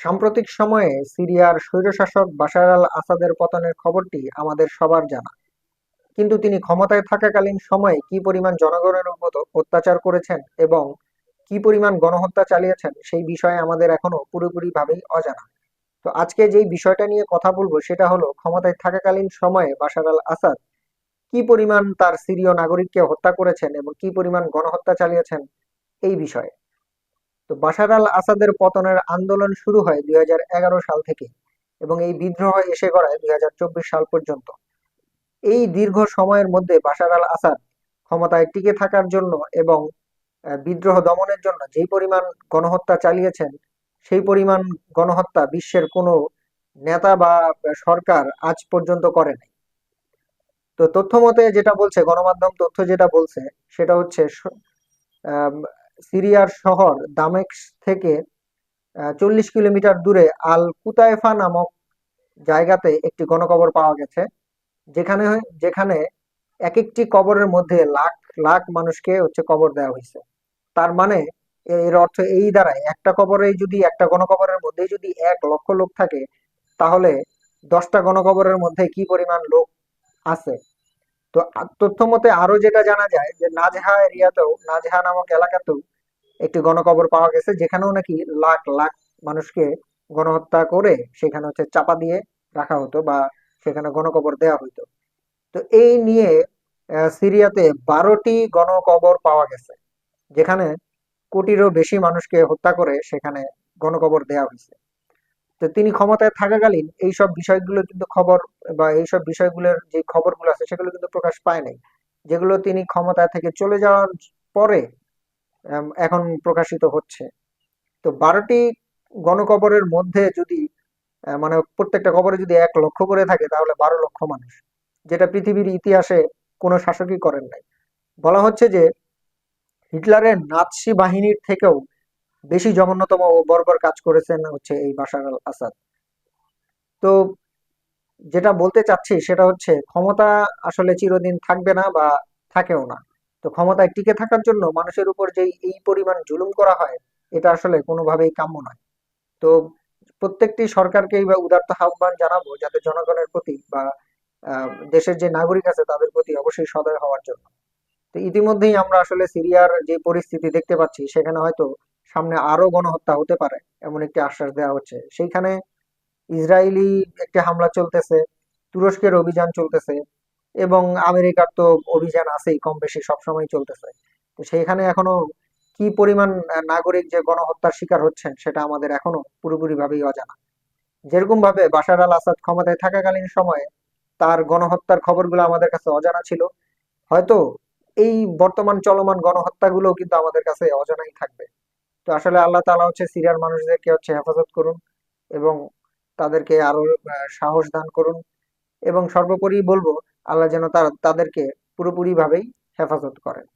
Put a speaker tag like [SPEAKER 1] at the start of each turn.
[SPEAKER 1] সাম্প্রতিক সময়ে সিরিয়ার স্বৈরশাসক বাশার আল আসাদের পতনের খবরটি আমাদের সবার জানা। কিন্তু তিনি ক্ষমতায় থাকাকালীন সময়ে কি পরিমাণ জনগণের উপর অত্যাচার করেছেন এবং কি পরিমাণ গণহত্যা চালিয়েছেন সেই বিষয়ে আমাদের এখনও পুরোপুরিভাবেই অজানা। তো আজকে যেই বিষয়টা নিয়ে কথা বলব সেটা হলো ক্ষমতায় থাকাকালীন সময়ে বাশার আল আসাদ কি পরিমাণ তার সিরীয় নাগরিককে হত্যা করেছেন এবং কি পরিমাণ গণহত্যা চালিয়েছেন এই বিষয়ে। তো বাশার আল আসাদের পতনের আন্দোলন শুরু হয় দুই সাল থেকে এবং এই বিদ্রোহ এসে গড়ায় দুই সাল পর্যন্ত। এই দীর্ঘ সময়ের মধ্যে বাশার আল আসাদ ক্ষমতায় টিকে থাকার জন্য এবং বিদ্রোহ দমনের জন্য যেই পরিমাণ গণহত্যা চালিয়েছেন, সেই পরিমাণ গণহত্যা বিশ্বের কোনো নেতা বা সরকার আজ পর্যন্ত করে নাই তো তথ্য মতে যেটা বলছে, গণমাধ্যম তথ্য যেটা বলছে, সেটা হচ্ছে সিরিয়ার শহর দামেস্ক থেকে চল্লিশ কিলোমিটার দূরে আল কুতাইফা নামক জায়গাতে একটি গণকবর পাওয়া গেছে। যেখানে যেখানে এক একটি কবরের মধ্যে লাখ লাখ মানুষকে হচ্ছে কবর দেওয়া হয়েছে। তার মানে এর অর্থ এই দাঁড়ায় একটা কবরেই যদি একটা গণকবরের মধ্যেই যদি এক লক্ষ লোক থাকে, তাহলে দশটা গণকবরের মধ্যে কি পরিমাণ লোক আছে? তো তথ্য মতে আরও যেটা জানা যায় যে নাজহা এরিয়াতেও, নাজহা নামক এলাকাতেও একটি গণকবর পাওয়া গেছে, যেখানেও নাকি লাখ লাখ মানুষকে গণহত্যা করে সেখানে হচ্ছে চাপা দিয়ে রাখা হতো বা সেখানে গণকবর দেওয়া হতো তো এই নিয়ে সিরিয়াতে বারোটি গণকবর পাওয়া গেছে, যেখানে কোটিরও বেশি মানুষকে হত্যা করে সেখানে গণকবর দেওয়া হয়েছে। তো তিনি ক্ষমতায় থাকাকালীন এইসব বিষয়গুলো কিন্তু খবর বা এইসব বিষয়গুলোর যে খবরগুলো আছে সেগুলো কিন্তু প্রকাশ পায় নাই। যেগুলো তিনি ক্ষমতা থেকে চলে যাওয়ার পরে এখন প্রকাশিত হচ্ছে। তো বারোটি গণকবরের মধ্যে যদি মানে প্রত্যেকটা কবরে যদি এক লক্ষ করে থাকে, তাহলে বারো লক্ষ মানুষ, যেটা পৃথিবীর ইতিহাসে কোনো শাসকই করেন নাই। বলা হচ্ছে যে হিটলারের নাৎসি বাহিনীর থেকেও বেশি জঘন্যতম ও বর্বর কাজ করেছেন হচ্ছে এই বাশার আল আসাদ। তো যেটা বলতে চাচ্ছি সেটা হচ্ছে ক্ষমতা আসলে চিরদিন থাকবে না বা থাকেও না। তো ক্ষমতায় টিকে থাকার জন্য মানুষের উপর যে এই পরিমাণ জুলুম করা হয়, এটা আসলে কোনোভাবেই কাম্য নয়। তো প্রত্যেকটি সরকারকেই বা উদারতা আহ্বান জানাব যাতে জনগণের প্রতি বা দেশের যে নাগরিক আছে তাদের প্রতি অবশ্যই সদয় হওয়ার জন্য। তো ইতিমধ্যেই আমরা আসলে সিরিয়ার যে পরিস্থিতি দেখতে পাচ্ছি, সেখানে হয়তো সামনে আরও গণহত্যা হতে পারে, এমন একটি আশ্বাস দেওয়া হচ্ছে। সেইখানে ইসরায়েলি একটি হামলা চলতেছে, তুরস্কের অভিযান চলতেছে, এবং আমেরিকার তো অভিযান আছেই কম বেশি সবসময় চলতেছে। তো সেইখানে এখনও কি পরিমাণ নাগরিক যে গণহত্যার শিকার হচ্ছেন, সেটা আমাদের এখনও পুরোপুরি ভাবেই অজানা। যেরকম ভাবে বাশার আল আসাদ ক্ষমতায় থাকাকালীন সময়ে তার গণহত্যার খবরগুলো আমাদের কাছে অজানা ছিল, হয়তো এই বর্তমান চলমান গণহত্যাগুলো কিন্তু আমাদের কাছে অজানাই থাকবে। তো আসলে আল্লাহ তালা হচ্ছে সিরিয়ার মানুষদেরকে হচ্ছে হেফাজত করুন এবং তাদেরকে আরও সাহস দান করুন এবং সর্বোপরি বলব, আল্লাহ যেন তারা, তাদেরকে পুরোপুরি ভাবেই হেফাজত করেন।